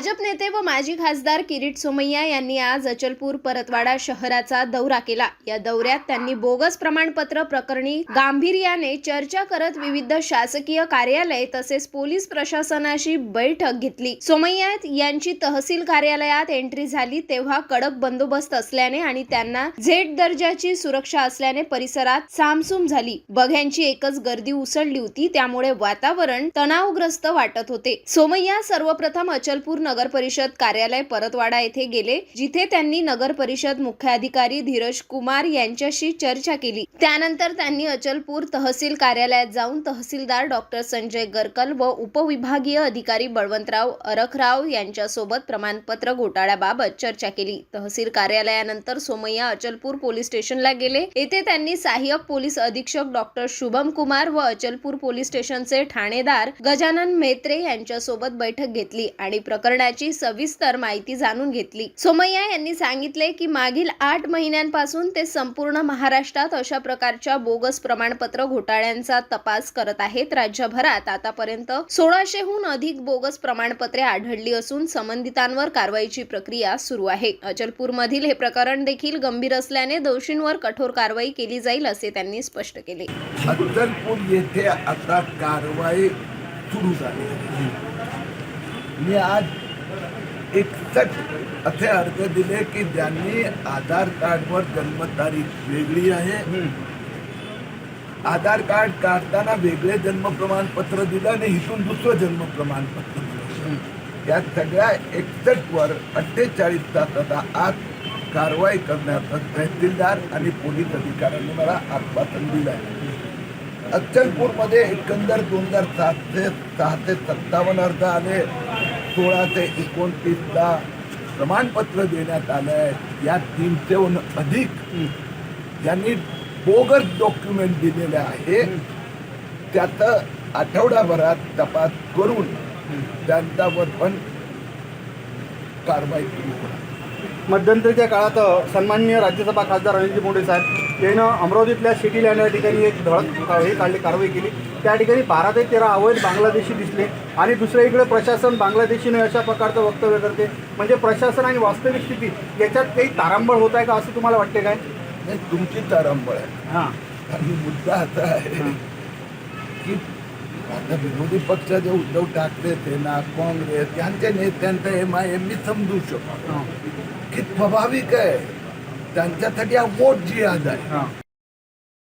भाजप नेते व माजी खासदार किरीट सोमय्या यांनी आज अचलपूर परतवाडा शहराचा दौरा केला. या दौऱ्यात त्यांनी बोगस प्रमाणपत्र प्रकरणी गांभीर्याने चर्चा करत विविध शासकीय कार्यालय तसेच पोलीस प्रशासनाशी बैठक घेतली. सोमय्या यांची तहसील कार्यालयात एंट्री झाली तेव्हा कडक बंदोबस्त असल्याने आणि त्यांना झेड दर्जाची सुरक्षा असल्याने परिसरात सामसूम झाली. बघ्यांची एकच गर्दी उसळली होती त्यामुळे वातावरण तणावग्रस्त वाटत होते. सोमय्या सर्वप्रथम अचलपूर नगर परिषद कार्यालय परतवाडा येथे गेले जिथे त्यांनी नगर परिषद मुख्याधिकारी धीरज कुमार यांच्याशी चर्चा केली. त्यानंतर त्यांनी अचलपूर तहसील कार्यालयात जाऊन तहसीलदार डॉक्टर संजय गरकल व उपविभागीय अधिकारी बळवंतराव अरखराव यांच्यासोबत प्रमाणपत्र घोटाळ्याबाबत चर्चा केली. तहसील कार्यालयानंतर सोमय्या अचलपूर पोलीस स्टेशनला गेले. येथे त्यांनी सहाय्यक पोलीस अधीक्षक डॉक्टर शुभम कुमार व अचलपूर पोलीस स्टेशनचे ठाणेदार गजानन मेत्रे यांच्यासोबत बैठक घेतली आणि प्रकरण प्रकरणाची सविस्तर माहिती जाणून घेतली. सोमय्या यांनी सांगितले की मागील आठ महिन्यांपासून ते संपूर्ण महाराष्ट्रात अशा प्रकारच्या बोगस प्रमाणपत्र घोटाळ्यांचा तपास करत आहेत. राज्यभरात आतापर्यंत सोळाशेहून अधिक बोगस प्रमाणपत्रे आढळली असून संबंधितांवर कारवाईची प्रक्रिया सुरू आहे. अचलपूर मधील हे प्रकरण देखील गंभीर असल्याने दोषींवर कठोर कारवाई केली जाईल असे त्यांनी स्पष्ट केले. अचलपूर येथे आता कारवाई सुरू झाली मी आज एकसष्ट असे अर्ज दिले की ज्यांनी आधार कार्डवर जन्मतारीख वेगळी आहे. आधार कार्ड काढताना वेगळे जन्म प्रमाणपत्र दिलं आणि इथून दुसरं जन्म प्रमाणपत्र दिलं. या सगळ्या एकसष्ट वर अठ्ठेचाळीस तासाचा आज कारवाई करण्याचा तहसीलदार आणि पोलीस अधिकाऱ्यांनी मला आश्वासन दिलं आहे अक्कलपूरमध्ये एकंदर दोन हजार सातशे सहाशे सत्तावन्न अर्ज आले. सोळा ते एकोणतीसला प्रमाणपत्र देण्यात आलं आहे या तीनशेहून अधिक ज्यांनी बोगस डॉक्युमेंट दिलेले आहे त्याचं आठवडाभरात तपास करून त्यांच्यावर पण कारवाई सुरू होणार मध्यंतरीच्या काळात अ, सन्माननीय राज्यसभा खासदार अनिलजी मोडे साहेब यांनी अमरावतीतल्या सिटी लँड या ठिकाणी एक धडक हे काढली कारवाई केली. त्या ठिकाणी बारा ते तेरा अवैध बांगलादेशी दिसले आणि दुसऱ्या इकडे प्रशासन बांगलादेशीने अशा प्रकारचं वक्तव्य करते. म्हणजे प्रशासन आणि वास्तविक स्थिती याच्यात काही तारांबळ होत आहे का असं तुम्हाला वाटते काय? नाही तुमची तारंबळ आहे. हां. आणि मुद्दा असा आहे की आता विरोधी पक्षाचे उद्धव ठाकरे सेना काँग्रेस यांच्या नेत्यांचं एम आय एम मी समजू शकतो. की स्वाभाविक आहे. त्यांच्यासाठी हा वोट जिहाद आहे. हां.